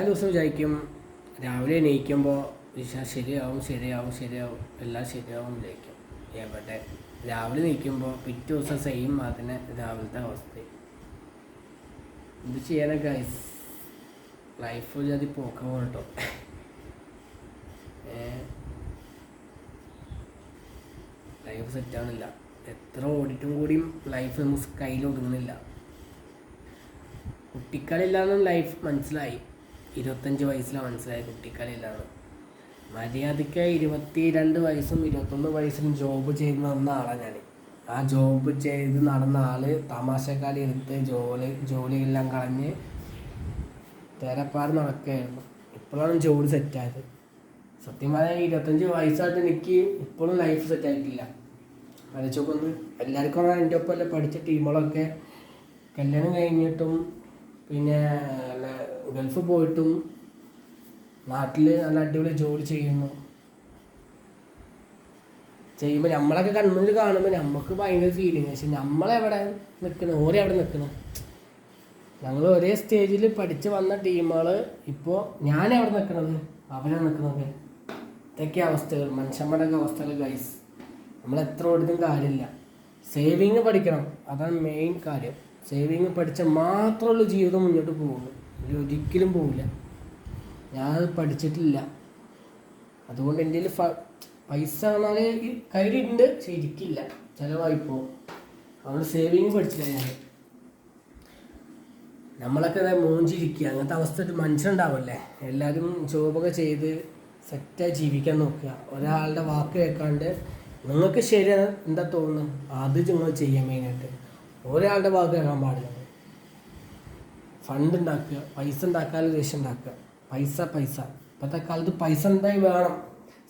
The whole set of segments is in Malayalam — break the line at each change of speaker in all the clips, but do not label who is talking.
എല്ലാ ദിവസവും വിചാരിക്കും രാവിലെ എണീക്കുമ്പോൾ വിശാ ശരിയാവും ശരിയാവും ശരിയാവും എല്ലാം ശരിയാവും വിചാരിക്കും. എവിടെ? രാവിലെ നീക്കുമ്പോൾ പിറ്റേ ദിവസം സെയിം അതിന് രാവിലത്തെ അവസ്ഥ. എന്ത് ചെയ്യാനൊക്കെ ഗൈസ് ലൈഫ് ജാതി പോക്ക പോട്ടോ ലൈഫ് സെറ്റാണില്ല എത്ര ഓടിട്ടും കൂടിയും ലൈഫ് നമുക്ക് കയ്യിൽ ഒതുങ്ങുന്നില്ല കുട്ടിക്കളില്ലാന്നും ലൈഫ് മനസ്സിലായി. ഇരുപത്തഞ്ച് വയസ്സിലാണ് മനസ്സിലായ കുട്ടിക്കളിയില്ലാന്ന് മര്യാദയ്ക്ക് ഇരുപത്തി രണ്ട് വയസ്സും ഇരുപത്തൊന്ന് വയസ്സിലും ജോബ് ചെയ്ത് നടന്ന ആളാണ് ഞാൻ ആ ജോബ് ചെയ്ത് നടന്ന ആൾ തമാശക്കാലി എടുത്ത് ജോലി ജോലിയെല്ലാം കളഞ്ഞ് തേരപ്പാട് നടക്കുകയായിരുന്നു. ഇപ്പോഴാണ് ജോലി സെറ്റായത്. സത്യം പറഞ്ഞാൽ ഇരുപത്തഞ്ച് വയസ്സായിട്ട് എനിക്ക് ഇപ്പോഴും ലൈഫ് സെറ്റ് ആയിട്ടില്ല. ആലോചിച്ചോക്കൊന്ന്. എല്ലാവർക്കും എന്റെ ഒപ്പം പഠിച്ച ടീമുകളൊക്കെ കല്യാണം കഴിഞ്ഞിട്ടും പിന്നെ ഗൾഫ് പോയിട്ടും നാട്ടിൽ നല്ല അടിപൊളി ജോലി ചെയ്യുന്നു. ചെയ്യുമ്പോൾ നമ്മളൊക്കെ കൺമുന്നിൽ കാണുമ്പോൾ നമുക്ക് ഭയങ്കര ഫീലിങ് പക്ഷെ നമ്മളെവിടെ നിൽക്കണം ഓരോ എവിടെ നിൽക്കണം ഞങ്ങൾ ഒരേ സ്റ്റേജിൽ പഠിച്ച് വന്ന ടീമുകൾ ഇപ്പോൾ ഞാൻ എവിടെ നിൽക്കണത് അവരാണ് നിൽക്കുന്നത് ഇതൊക്കെ അവസ്ഥകൾ മനുഷ്യന്മാരുടെ അവസ്ഥകൾ ഗൈസ് നമ്മൾ എത്ര ഓടിയിട്ടും കാര്യമില്ല. സേവിങ് പഠിക്കണം. അതാണ് മെയിൻ കാര്യം. സേവിങ് പഠിച്ചാൽ മാത്രമുള്ള ജീവിതം മുന്നോട്ട് പോകുള്ളൂ. ഒരിക്കലും പോവില്ല. ഞാനത് പഠിച്ചിട്ടില്ല. അതുകൊണ്ട് എന്റെ ഫ പൈസ എന്നാൽ കയ്യിലുണ്ട് ശരിക്കില്ല ചിലവായി പോകും അതുകൊണ്ട് സേവിങ് പഠിച്ചില്ല ഞാൻ നമ്മളൊക്കെ മൂഞ്ചിരിക്കുക അങ്ങനത്തെ അവസ്ഥ ഒരു മനുഷ്യനുണ്ടാവില്ലേ? എല്ലാവരും ജോബൊക്കെ ചെയ്ത് സെറ്റായി ജീവിക്കാൻ നോക്കുക. ഒരാളുടെ വാക്ക് കേൾക്കാണ്ട് നിങ്ങൾക്ക് ശരിയാണ് എന്താ തോന്നുന്നു അത് നിങ്ങൾ ചെയ്യാൻ മെയിനായിട്ട് ഒരാളുടെ വാക്ക് കേൾക്കാൻ പാടില്ല. ഫണ്ട് ഉണ്ടാക്കുക പൈസ ഉണ്ടാക്കാനുള്ള ദേഷ്യം ഉണ്ടാക്കുക പൈസ പൈസ. ഇപ്പോഴത്തെ കാലത്ത് പൈസ എന്തായി വേണം?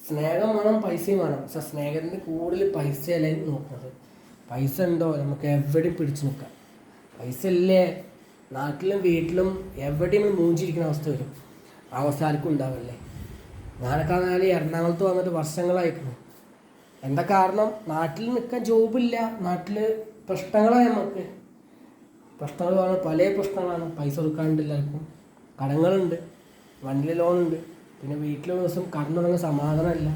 സ്നേഹം വേണം പൈസയും വേണം. പക്ഷെ സ്നേഹത്തിന് കൂടുതൽ പൈസയല്ലേ നോക്കുന്നത്. പൈസ ഉണ്ടോ? നമുക്ക് എവിടെയും പിടിച്ചു നിൽക്കാം. പൈസ ഇല്ലേ? നാട്ടിലും വീട്ടിലും എവിടെയും മൂഞ്ചിരിക്കുന്ന അവസ്ഥ വരും. അവസ്ഥ ആർക്കും ഉണ്ടാവില്ലേ ഞാനൊക്കെ എറണാകുളത്ത് വന്നിട്ട് വർഷങ്ങളായിരുന്നു എന്താ കാരണം? നാട്ടിൽ നിൽക്കാൻ ജോബില്ല നാട്ടിൽ പ്രശ്നങ്ങളാണ് നമുക്ക് പ്രശ്നങ്ങൾ പറഞ്ഞാൽ പല പ്രശ്നങ്ങളാണ്. പൈസ കൊടുക്കാണ്ട് എല്ലാവർക്കും. കടങ്ങളുണ്ട്. വണ്ടി ലോണുണ്ട്. പിന്നെ വീട്ടിലെ ദിവസം കടന്നു തുടങ്ങിയ സമാധാനമല്ല.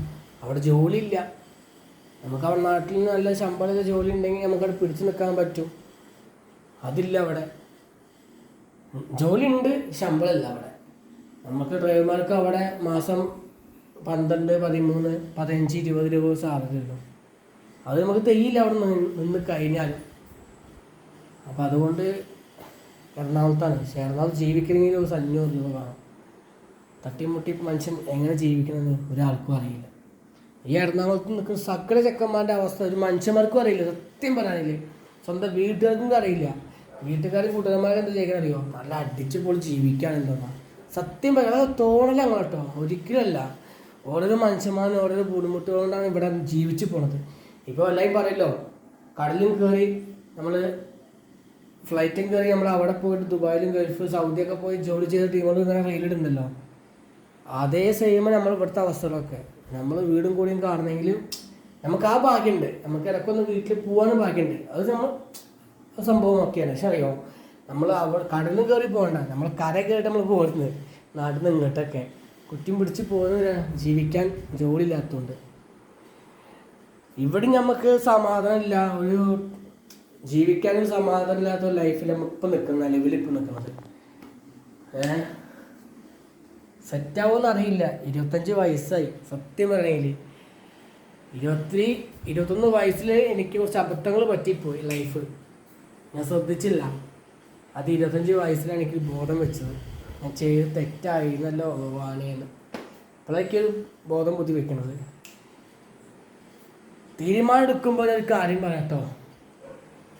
അവിടെ ജോലിയില്ല. നമുക്ക് അവിടെ നാട്ടിൽ നിന്ന് നല്ല ശമ്പളമൊക്കെ ജോലി ഉണ്ടെങ്കിൽ നമുക്കവിടെ പിടിച്ചു നിൽക്കാൻ പറ്റും. അതില്ല അവിടെ. ജോലി ഉണ്ട് ശമ്പളമില്ല അവിടെ. നമുക്ക് ഡ്രൈവർമാർക്ക് അവിടെ മാസം പന്ത്രണ്ട് പതിമൂന്ന് പതിനഞ്ച് ഇരുപത് രൂപ സാലറിയുള്ളൂ അത് നമുക്ക് തെയ്യില്ല അവിടെ നിന്ന് കഴിഞ്ഞാൽ അപ്പം അതുകൊണ്ട് എറണാകുളത്താണ്. പക്ഷേ എറണാകുളത്ത് ജീവിക്കണമെങ്കിൽ ഒരു അഞ്ഞൂറ് രൂപ വേണം. തട്ടിമുട്ടി മനുഷ്യൻ എങ്ങനെ ജീവിക്കണമെന്ന് ഒരാൾക്കും അറിയില്ല. ഈ എറണാകുളത്ത് നിൽക്കുന്ന സകല ചെക്കന്മാരുടെ അവസ്ഥ ഒരു മനുഷ്യന്മാർക്കും അറിയില്ല. സത്യം പറയാനില്ലേ. സ്വന്തം വീട്ടുകാർക്കും അറിയില്ല. വീട്ടുകാരും കൂട്ടുകാരന്മാരും എന്താ ചെയ്യാൻ അറിയോ? നല്ല അടിച്ച് പൊളി ജീവിക്കാണെന്തോന്നാ സത്യം പറയാം. അത് തോന്നലാണ് കേട്ടോ. ഒരിക്കലല്ല ഓരോരോ മനുഷ്യന്മാരും ഓരോരോ ബുദ്ധിമുട്ടുകൊണ്ടാണ് ഇവിടെ ജീവിച്ചു പോണത്. ഇപ്പോൾ എല്ലാവരും പറയല്ലോ കടലും കയറി നമ്മൾ ഫ്ലൈറ്റും കയറി നമ്മൾ അവിടെ പോയിട്ട് ദുബായിലും ഗൾഫ് സൗദിയൊക്കെ പോയി ജോലി ചെയ്ത ടീമുകൾ ഇങ്ങനെ റെയിലിടുന്നല്ലോ അതേ സെയിം നമ്മൾ ഇവിടുത്തെ അവസ്ഥകളൊക്കെ. നമ്മൾ വീടും കൂടിയും കാണണമെങ്കിൽ നമുക്ക് ആ ഭാഗ്യമുണ്ട് നമുക്ക് ഇടയ്ക്കൊന്ന് വീട്ടിൽ പോകാനും ഭാഗ്യമുണ്ട് അത് നമ്മൾ സംഭവം ഒക്കെയാണ് പക്ഷെ അറിയോ? നമ്മൾ അവിടെ കടലിൽ കയറി പോകണ്ട. നമ്മൾ കര കയറിയിട്ട് നമ്മൾ പോകുന്നത്. നാട്ടിൽ നിന്ന് ഇങ്ങോട്ടൊക്കെ. കുറ്റിയും പിടിച്ച് പോകുന്ന ജീവിക്കാൻ ജോലി ഇല്ലാത്തതുകൊണ്ട് ഇവിടെ നമുക്ക് സമാധാനമില്ല ഒരു ജീവിക്കാനും സമാധാനമില്ലാത്ത ലൈഫിൽ നമ്മൾ ഇപ്പം നിൽക്കുന്ന നിലവിൽ ഇപ്പം നിൽക്കുന്നത് ഏഹ് സെറ്റാവോന്ന് അറിയില്ല. ഇരുപത്തഞ്ച് വയസ്സായി. സത്യം പറഞ്ഞതിൽ ഇരുപത്തി ഇരുപത്തൊന്ന് വയസ്സിൽ എനിക്ക് കുറച്ച് അബദ്ധങ്ങൾ പറ്റിപ്പോയി ലൈഫ് ഞാൻ ശ്രദ്ധിച്ചില്ല. അത് ഇരുപത്തഞ്ച് വയസ്സിലാണ് എനിക്ക് ബോധം വെച്ചത്. ഞാൻ ചെയ്ത് തെറ്റായിരുന്നല്ലോ വാണിയെന്ന് അപ്പോഴേക്ക് ബോധം ബുദ്ധി വെക്കുന്നത് തീരുമാനം എടുക്കുമ്പോൾ ഒരു കാര്യം പറയാം കേട്ടോ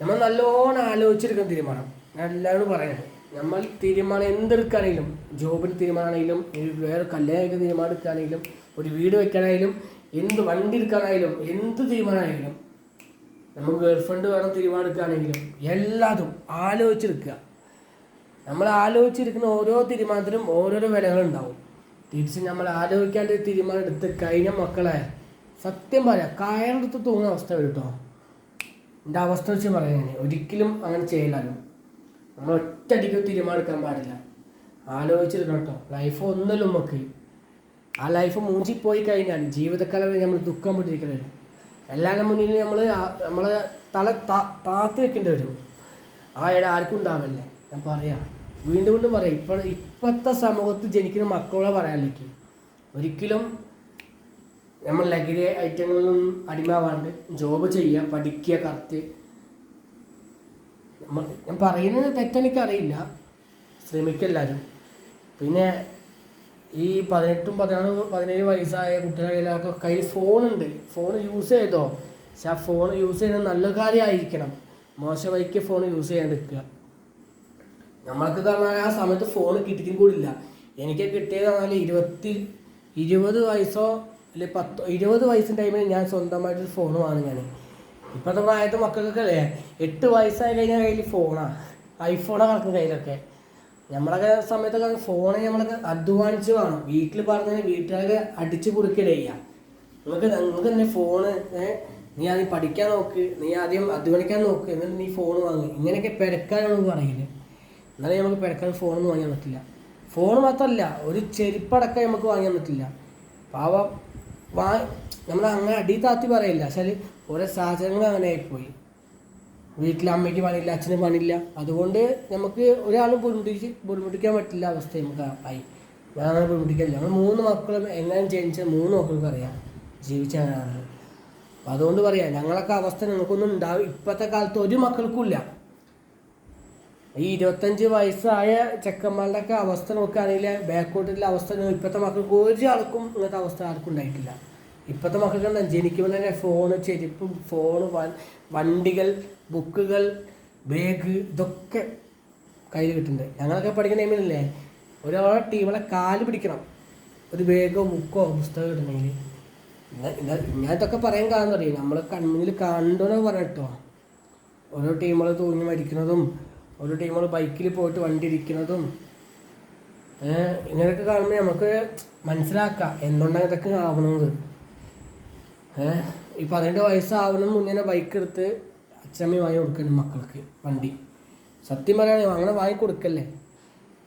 നമ്മൾ നല്ലോണം ആലോചിച്ചെടുക്കുന്ന തീരുമാനം. ഞാൻ എല്ലാവരും പറയുന്നത് നമ്മൾ തീരുമാനം എന്തെടുക്കുകയാണെങ്കിലും ജോബിന് തീരുമാനമാണെങ്കിലും വേറെ കല്യാണം തീരുമാനം എടുക്കുകയാണെങ്കിലും ഒരു വീട് വെക്കാനായാലും എന്ത് വണ്ടി എടുക്കാനായാലും എന്ത് തീരുമാനമായാലും നമുക്ക് ഗേൾഫ്രണ്ട് വേണം തീരുമാനം എടുക്കുകയാണെങ്കിലും എല്ലാതും ആലോചിച്ചെടുക്കുക. നമ്മൾ ആലോചിച്ചിരിക്കുന്ന ഓരോ തീരുമാനത്തിനും ഓരോരോ വിലകളുണ്ടാവും. തിരിച്ച് നമ്മൾ ആലോചിക്കാണ്ട് തീരുമാനം എടുത്ത് കഴിഞ്ഞ മക്കളെ സത്യം പറയാം കയറെടുത്ത് തോന്നുന്ന അവസ്ഥ വരും കേട്ടോ എന്റെ അവസ്ഥ വെച്ച് പറയാൻ ഒരിക്കലും അങ്ങനെ ചെയ്യില്ലല്ലോ നമ്മൾ ഒറ്റയടിക്ക് തീരുമാനിക്കാൻ പാടില്ല. ആലോചിച്ചിരിക്കണം കേട്ടോ. ലൈഫ് ഒന്നല്ല നമുക്ക് ആ ലൈഫ് മൂഞ്ചി പോയി കഴിഞ്ഞാൽ ജീവിതകാലം നമ്മൾ ദുഃഖം പെട്ടിരിക്കേണ്ടി വരും. എല്ലാവരുടെ മുന്നിൽ നമ്മൾ നമ്മൾ തല താത്ത് വെക്കേണ്ടി വരും. ആ ഇട ആർക്കും ഉണ്ടാവില്ലേ. ഞാൻ പറയാം. വീണ്ടും വീണ്ടും പറയാം. ഇപ്പോൾ ഇപ്പോഴത്തെ സമൂഹത്ത് ജനിക്കുന്ന മക്കളെ പറയാനിലേക്ക് ഒരിക്കലും നമ്മൾ ലഹരി ഐറ്റങ്ങളിലും അടിമാവാണ്ട് ജോബ് ചെയ്യുക പഠിക്കുക കറക്റ്റ്. ഞാൻ പറയുന്നത് തെറ്റെനിക്കറിയില്ല. ശ്രമിക്കെല്ലാവരും പിന്നെ ഈ പതിനെട്ടും പതിനാറ് പതിനേഴ് വയസ്സായ കുട്ടികളിലൊക്കെ കയ്യിൽ ഫോണുണ്ട്. ഫോൺ യൂസ് ചെയ്തോ? പക്ഷെ ആ ഫോൺ യൂസ് ചെയ്യുന്നത് നല്ല കാര്യമായിരിക്കണം. മോശം വഴിക്ക് ഫോൺ യൂസ് ചെയ്യാണ്ടിരിക്കുക നമ്മൾക്ക് പറഞ്ഞാൽ ആ സമയത്ത് ഫോൺ കിട്ടിയിട്ടും കൂടില്ല. എനിക്ക് കിട്ടിയത് പറഞ്ഞാൽ ഇരുപത്തി ഇരുപത് വയസ്സോ അല്ലെ പത്ത് ഇരുപത് വയസ്സിന്റെ ടൈമിൽ ഞാൻ സ്വന്തമായിട്ട് ഫോൺ വാങ്ങി ഞാൻ ഇപ്പോഴത്തെ പ്രായത്തെ മക്കൾക്കൊക്കെ അല്ലേ എട്ട് വയസ്സായി കഴിഞ്ഞാൽ കയ്യിൽ ഫോണാണ് ഐഫോണാണ് കിടക്കുന്ന കയ്യിലൊക്കെ. നമ്മളൊക്കെ സമയത്തൊക്കെ ഫോണ് നമ്മളൊക്കെ അധ്വാനിച്ച് വേണം. വീട്ടിൽ പറഞ്ഞാൽ വീട്ടുകാരെ അടിച്ച് കുറുക്കലേ ചെയ്യാം. നിങ്ങൾക്ക് നിങ്ങൾക്ക് തന്നെ ഫോണ് നീ ആദ്യം പഠിക്കാൻ നോക്ക് നീ ആദ്യം അധ്വാനിക്കാൻ നോക്ക് എന്നിട്ട് നീ ഫോൺ വാങ്ങി. ഇങ്ങനെയൊക്കെ പെരക്കാനാണ് നമുക്ക് പറയില്ല എന്നാലേ നമുക്ക് പെരക്കാൻ ഫോണൊന്നും വാങ്ങാൻ പറ്റില്ല. ഫോൺ മാത്രമല്ല ഒരു ചെരുപ്പടക്കം നമുക്ക് വാങ്ങാൻ പറ്റില്ല. പാവം വാ നമ്മൾ അങ്ങനെ അടി താത്തി പറയില്ല. പക്ഷേ ഓരോ സാഹചര്യങ്ങൾ അങ്ങനെ ആയിപ്പോയി വീട്ടിൽ അമ്മയ്ക്ക് പണിയില്ല അച്ഛന് പണിയില്ല. അതുകൊണ്ട് നമുക്ക് ഒരാളും ബുദ്ധിമുട്ടിച്ച് ബുദ്ധിമുട്ടിക്കാൻ പറ്റില്ല അവസ്ഥ നമുക്ക് ആയി. ഞാൻ അങ്ങനെ ബുദ്ധിമുട്ടിക്കില്ല. നമ്മൾ മൂന്ന് മക്കളും എങ്ങനെ ജനിച്ച മൂന്ന് മക്കൾക്ക് അറിയാം. ജീവിച്ചാണ് അതുകൊണ്ട് പറയാം ഞങ്ങളൊക്കെ അവസ്ഥ നിങ്ങൾക്കൊന്നും ഉണ്ടാവും ഇപ്പോഴത്തെ കാലത്ത് ഒരു മക്കൾക്കും ഇല്ല. ഈ ഇരുപത്തഞ്ച് വയസ്സായ ചെക്കന്മാരുടെ ഒക്കെ അവസ്ഥ നോക്കുകയാണെങ്കിൽ ബാക്കോട്ടിലെ അവസ്ഥ ഇപ്പോഴത്തെ മക്കൾക്ക് ഒരാൾക്കും ഇങ്ങനത്തെ അവസ്ഥ ആർക്കും ഉണ്ടായിട്ടില്ല. ഇപ്പോഴത്തെ മക്കൾക്ക് എന്താ ജനിക്കുമ്പോൾ തന്നെ ഫോണ് ചെരുപ്പ് ഫോണ് വണ്ടികൾ ബുക്കുകൾ ബാഗ് ഇതൊക്കെ കയ്യിൽ കിട്ടുന്നുണ്ട്. ഞങ്ങളൊക്കെ പഠിക്കുന്ന ടൈമിലല്ലേ ഒരാളെ ടീമിലെ കാൽ പിടിക്കണം. ഒരു ബാഗോ ബുക്കോ പുസ്തകം കിട്ടണമെങ്കിൽ. ഞാൻ ഇതൊക്കെ പറയാൻ കാരണം അറിയാം? നമ്മൾ കൺമുന്നിൽ കണ്ടോന്ന് പറഞ്ഞിട്ടോ ഓരോ ടീമുകൾ തൂങ്ങി മരിക്കുന്നതും ഓരോ ടീമുകൾ ബൈക്കിൽ പോയിട്ട് വണ്ടി ഇരിക്കുന്നതും ഇങ്ങനെയൊക്കെ കാണുമ്പോൾ നമുക്ക് മനസ്സിലാക്കാം എന്തുകൊണ്ടാണ് ഇതൊക്കെ ആവണത്. ഏഹ് ഈ പതിനെട്ട് വയസ്സാവണം മുന്നേ ബൈക്ക് എടുത്ത് അച്ഛമ്മ വാങ്ങി കൊടുക്കണം മക്കൾക്ക് വണ്ടി. സത്യം പറയുകയാണെങ്കിൽ അങ്ങനെ വാങ്ങി കൊടുക്കല്ലേ?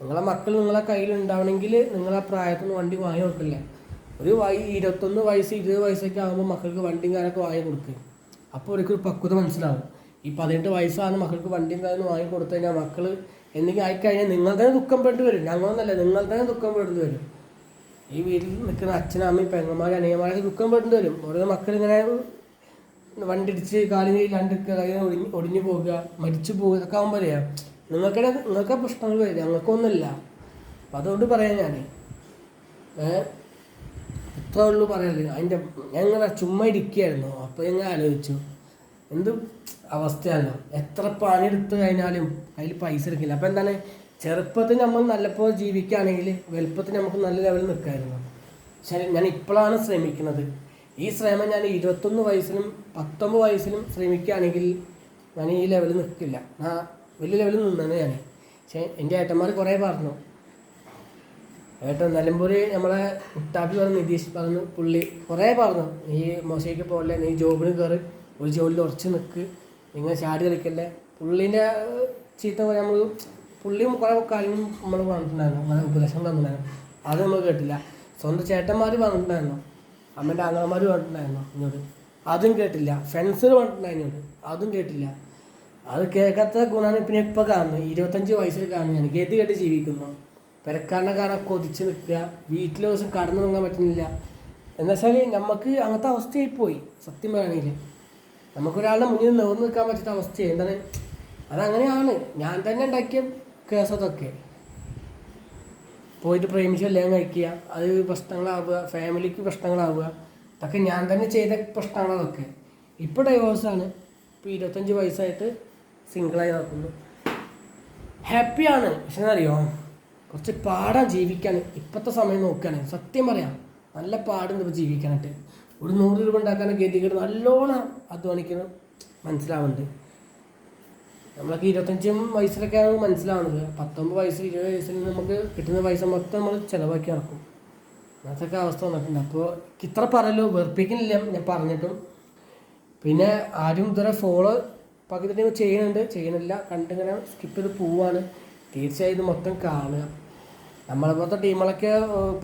നിങ്ങളെ മക്കൾ നിങ്ങളെ കയ്യിൽ ഉണ്ടാവണമെങ്കിൽ നിങ്ങളെ പ്രായത്തിൽ നിന്ന് വണ്ടി വാങ്ങി കൊടുക്കല്ലേ? ഒരു വൈ ഇരുപത്തൊന്ന് വയസ്സ് ഇരുപത് വയസ്സൊക്കെ ആകുമ്പോൾ മക്കൾക്ക് വണ്ടിയും കാര്യമൊക്കെ വാങ്ങി കൊടുക്കുക അപ്പോൾ ഒരിക്കലും പക്വത മനസ്സിലാവും. ഈ പതിനെട്ട് വയസ്സാണ് മക്കൾക്ക് വണ്ടിയും കാര്യം വാങ്ങി കൊടുത്തു കഴിഞ്ഞാൽ മക്കൾ എന്തെങ്കിലും ആയിക്കഴിഞ്ഞാൽ നിങ്ങൾ തന്നെ ദുഃഖം പെട്ടു വരും. ഞങ്ങളൊന്നല്ല നിങ്ങൾ തന്നെ ദുഃഖം പെടുന്നു വരും. ഈ വീട്ടിൽ നിൽക്കുന്ന അച്ഛനും പെങ്ങന്മാർ അനിയന്മാരൊക്കെ ദുഃഖം പെട്ടു വരും. ഓരോ മക്കൾ ഇങ്ങനെ വണ്ടി ഇടിച്ച് കാലിന് രണ്ട് കൈ ഒടിഞ്ഞ് ഒടിഞ്ഞു പോകുക മരിച്ചു പോകുക ഇതൊക്കെ ആകുമ്പോൾ അറിയാം. നിങ്ങൾക്ക് നിങ്ങൾക്ക് പ്രശ്നങ്ങൾ വരും. ഞങ്ങൾക്കൊന്നുമില്ല. അപ്പം അതുകൊണ്ട് പറയാം ഞാൻ ഇത്ര ഉള്ളൂ പറയാനില്ല അതിന്റെ ഞങ്ങൾ ചുമ്മാ ഇരിക്കുകയായിരുന്നു. അപ്പോൾ ഞങ്ങൾ ആലോചിച്ചു? എന്ത് അവസ്ഥയാണല്ലോ എത്ര പണിയെടുത്ത് കഴിഞ്ഞാലും അതിൽ പൈസ എടുക്കില്ല. അപ്പോൾ എന്താണ്? ചെറുപ്പത്തിൽ നമ്മൾ നല്ലപ്പോൾ ജീവിക്കുകയാണെങ്കിൽ വലുപ്പത്തിൽ നമുക്ക് നല്ല ലെവലിൽ നിൽക്കായിരുന്നു. ശരി ഞാൻ ഇപ്പോഴാണ് ശ്രമിക്കുന്നത്. ഈ ശ്രമം ഞാൻ ഇരുപത്തൊന്ന് വയസ്സിലും പത്തൊമ്പത് വയസ്സിലും ശ്രമിക്കുകയാണെങ്കിൽ ഞാൻ ഈ ലെവലിൽ നിൽക്കില്ല. ആ വലിയ ലെവലിൽ നിന്നാണ് ഞാൻ. പക്ഷേ എന്റെ ഏട്ടന്മാർ കുറേ പറഞ്ഞു. ഏട്ടൻ നിലമ്പൂര് നമ്മളെ മുട്ടാപ്പി പറഞ്ഞു നിതീഷ് പറഞ്ഞു പുള്ളി കുറേ പറഞ്ഞു. നീ മോശയ്ക്ക് പോലെ നീ ജോബിന് കയറി ഒരു ജോലിയിൽ ഉറച്ച് നിൽക്ക് നിങ്ങൾ ചാടി കളിക്കല്ലേ? പുള്ളീന്റെ ചീത്ത പോലെ നമ്മൾ പുള്ളിയും കുറേ കാര്യങ്ങൾ നമ്മൾ പറഞ്ഞിട്ടുണ്ടായിരുന്നു നല്ല ഉപദേശം തന്നിട്ടുണ്ടായിരുന്നു. അത് നമ്മൾ കേട്ടില്ല. സ്വന്തം ചേട്ടന്മാർ പറഞ്ഞിട്ടുണ്ടായിരുന്നു അമ്മേന്റെ അംഗന്മാർ പറഞ്ഞിട്ടുണ്ടായിരുന്നു എന്നോട് അതും കേട്ടില്ല. ഫ്രണ്ട്സ് പറഞ്ഞിട്ടുണ്ടായിരുന്നു അതും കേട്ടില്ല. അത് കേൾക്കാത്ത ഗുണമാണ് പിന്നെ ഇപ്പോൾ കാണുന്നത്. ഇരുപത്തഞ്ച് വയസ്സിൽ കാണുന്നു ഞാൻ ഗതി കേട്ട് ജീവിക്കുന്നു. പെരക്കാരനെ കാണാൻ കൊതിച്ച് നിൽക്കുക. വീട്ടിൽ ദിവസം കടന്നു തുടങ്ങാൻ പറ്റുന്നില്ല. എന്നുവെച്ചാൽ നമുക്ക് അങ്ങനത്തെ അവസ്ഥയായി പോയി. സത്യം പറയുകയാണെങ്കിൽ നമുക്കൊരാളുടെ മുന്നിൽ നിവർന്ന് നിൽക്കാൻ പറ്റാത്ത അവസ്ഥയാണ് എന്താണ്? അതങ്ങനെയാണ്. ഞാൻ തന്നെ ഉണ്ടാക്കിയ കേസതൊക്കെ പോയിട്ട് പ്രേമിച്ച് കല്യാണം കഴിക്കുക അത് പ്രശ്നങ്ങളാവുക ഫാമിലിക്ക് പ്രശ്നങ്ങളാവുക അതൊക്കെ ഞാൻ തന്നെ ചെയ്ത പ്രശ്നങ്ങളതൊക്കെ. ഇപ്പോൾ ഡൈവോഴ്സാണ് ഇപ്പോൾ ഇരുപത്തഞ്ച് വയസ്സായിട്ട് സിംഗിളായി നടക്കുന്നു. ഹാപ്പിയാണ് പക്ഷെ എന്നറിയോ കുറച്ച് പാടാൻ ജീവിക്കാൻ. ഇപ്പോഴത്തെ സമയം നോക്കുകയാണെങ്കിൽ സത്യം പറയാം. നല്ല പാടുണ്ട് ഇപ്പോൾ ജീവിക്കാനായിട്ട്. ഒരു നൂറ് രൂപ ഉണ്ടാക്കാനൊക്കെ എത്തിക്കിട്ട് നല്ലോണം അധ്വാനിക്കണം. മനസ്സിലാവുന്നുണ്ട് നമ്മളൊക്കെ ഇരുപത്തഞ്ചും വയസ്സിലൊക്കെ ആണ് മനസ്സിലാവുന്നത് പത്തൊമ്പത് വയസ്സ് ഇരുപത് വയസ്സിൽ നമുക്ക് കിട്ടുന്ന പൈസ മൊത്തം നമ്മൾ ചിലവാക്കി നടക്കും. അങ്ങനത്തെ അവസ്ഥ വന്നിട്ടുണ്ട്. അപ്പോൾ ഇത്ര പറയല്ലോ വെറുപ്പിക്കുന്നില്ല ഞാൻ പറഞ്ഞിട്ടും. പിന്നെ ആരും ഇതുവരെ ഫോളോ പകുതി ടൈം ചെയ്യുന്നുണ്ട് ചെയ്യണില്ല. കണ്ടിങ്ങനെ സ്കിപ്പ് ചെയ്ത് പോവാണ്. തീർച്ചയായും ഇത് മൊത്തം കാണുക. നമ്മളെ പോലത്തെ ടീമുകളൊക്കെ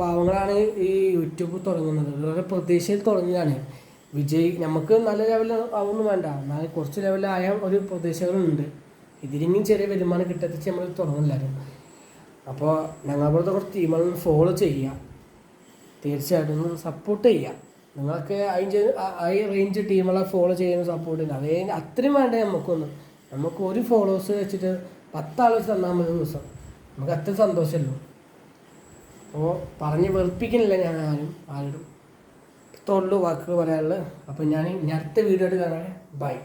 പാവങ്ങളാണ് ഈ യൂട്യൂബ് തുടങ്ങുന്നത്. ഇവരുടെ പ്രതീക്ഷയിൽ തുടങ്ങിയതാണ്. വിജയ് നമുക്ക് നല്ല ലെവലിൽ ആവുന്നു വേണ്ട. എന്നാൽ കുറച്ച് ലെവലായ ഒരു പ്രതീക്ഷകളുണ്ട്. ഇതിനെങ്കിലും ചെറിയ വരുമാനം കിട്ടത്തിച്ച് നമ്മൾ തുടങ്ങില്ലായിരുന്നു അപ്പോൾ ഞങ്ങളെ പോലത്തെ കുറച്ച് ടീമുകൾ ഫോളോ ചെയ്യുക. തീർച്ചയായിട്ടും സപ്പോർട്ട് ചെയ്യുക. നിങ്ങൾക്ക് അതിന്റെ ഐ റേഞ്ച് ടീമുകളെ ഫോളോ ചെയ്യുന്ന സപ്പോർട്ട് ചെയ്യുക അതേ അത്രയും വേണ്ട നമുക്കൊന്നും. നമുക്ക് ഒരു ഫോളോവേഴ്സ് വെച്ചിട്ട് പത്താൾ വെച്ച് തന്നാൽ മതി ദിവസം. നമുക്ക് അത്ര സന്തോഷമല്ലോ അപ്പോൾ പറഞ്ഞ് വെറുപ്പിക്കുന്നില്ല ഞാൻ ആരും ആരോടും. തൊള്ളു വാക്കുകൾ പറയാനുള്ളത്. അപ്പോൾ ഞാൻ ഇനി അടുത്ത വീഡിയോ ആയിട്ട് കാണാൻ ബൈ.